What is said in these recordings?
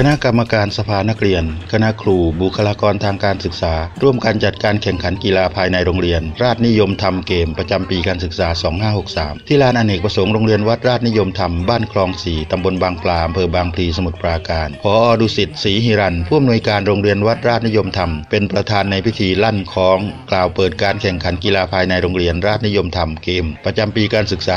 คณะกรรมการสภานักเรียน คณะครู บุคลากรทางการศึกษา ร่วมกันจัดการแข่งขันกีฬาภายในโรงเรียน ราชนิยมธรรมเกมประจำปีการศึกษา 2563 ที่ลานอเนกประสงค์โรงเรียนวัดราชนิยมธรรมบ้านคลองสีตำบลบางปลาอำเภอบางพลีสมุทรปราการพอดุสิตศรีหิรันผู้อำนวยการโรงเรียนวัดราชนิยมธรรม เป็นประธานในพิธีลั่นคล้อง กล่าวเปิดการแข่งขันกีฬาภายในโรงเรียนราชนิยมธรรมเกม ประจำปีการศึกษา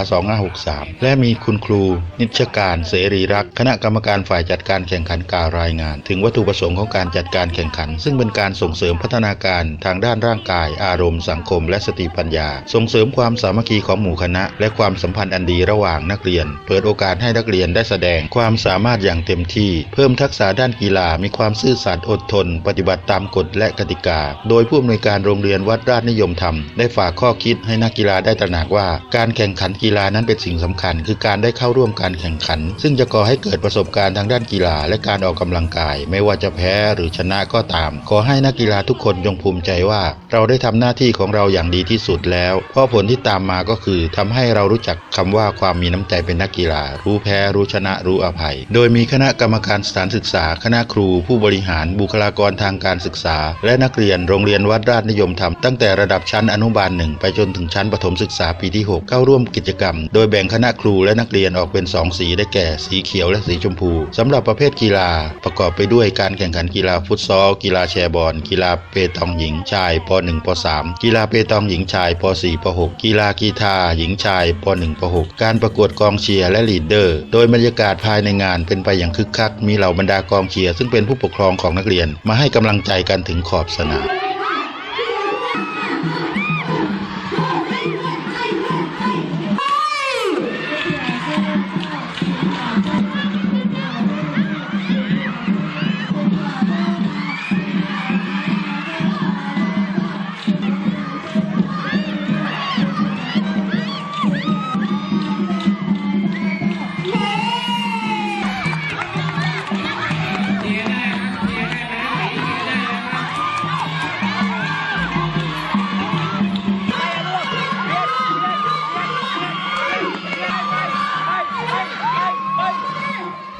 2563 และมีคุณครู นิชการเสรีรักษ์คณะกรรมการฝ่ายจัดการแข่งขันกล่าวรายงาน ถึงวัตถุประสงค์ของการจัดการแข่งขัน ซึ่งเป็นการส่งเสริมพัฒนาการทางด้านร่างกาย อารมณ์ สังคม และสติปัญญา ส่งเสริมความสามัคคีของหมู่คณะ และความสัมพันธ์อันดีระหว่างนักเรียน เปิดโอกาสให้นักเรียนได้แสดงความสามารถอย่างเต็มที่ เพิ่มทักษะด้านกีฬา มีความซื่อสัตย์อดทน ปฏิบัติตามกฎและกติกา โดยผู้อำนวยการโรงเรียนวัดราชนิยมธรรมได้ฝากข้อคิดให้นักกีฬาได้ตระหนักว่า การแข่งขันกีฬานั้นเป็นสิ่งสำคัญ คือการได้เข้าร่วมการแข่งขัน ซึ่งจะก่อให้เกิดประสบการณ์ทางด้านกีฬาและการออกกำลังกาย ไม่ว่าจะแพ้หรือชนะก็ตาม ขอให้นักกีฬาทุกคนจงภูมิใจว่า เราได้ทำหน้าที่ของเราอย่างดีที่สุดแล้ว เพราะผลที่ตามมาก็คือทำให้เรารู้จักคำว่าความมีน้ำใจเป็นนักกีฬา รู้แพ้ รู้ชนะ รู้อภัย โดยมีคณะกรรมการสถานศึกษา คณะครู ผู้บริหาร บุคลากรทางการศึกษา และนักเรียนโรงเรียนวัดราชนิยมธรรมตั้งแต่ระดับชั้นอนุบาลหนึ่งไปจนถึงชั้นประถมศึกษาปีที่ 6 เข้าร่วมกิจกรรม โดยแบ่งคณะครูและนักเรียนออกเป็น 2 สีได้แก่สีเขียวและสีชมพูสำหรับประเภทกีฬาประกอบไปด้วยการแข่งขันกีฬาฟุตซอล กีฬาแชร์บอล กีฬาเปตองหญิงชายป .1 ป .3 กีฬาเปตองหญิงชายป .4 ป .6 กีฬากีฬาหญิงชายป .1 ป .6 การประกวดกองเชียร์และลีดเดอร์ โดยบรรยากาศภายในงานเป็นไปอย่างคึกคัก มีเหล่าบรรดากองเชียร์ซึ่งเป็นผู้ปกครองของนักเรียน มาให้กำลังใจกันถึงขอบสนาม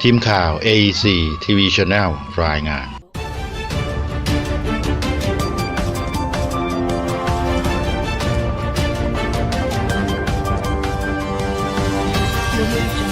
ทีมข่าว AEC TV Channel รายงานเ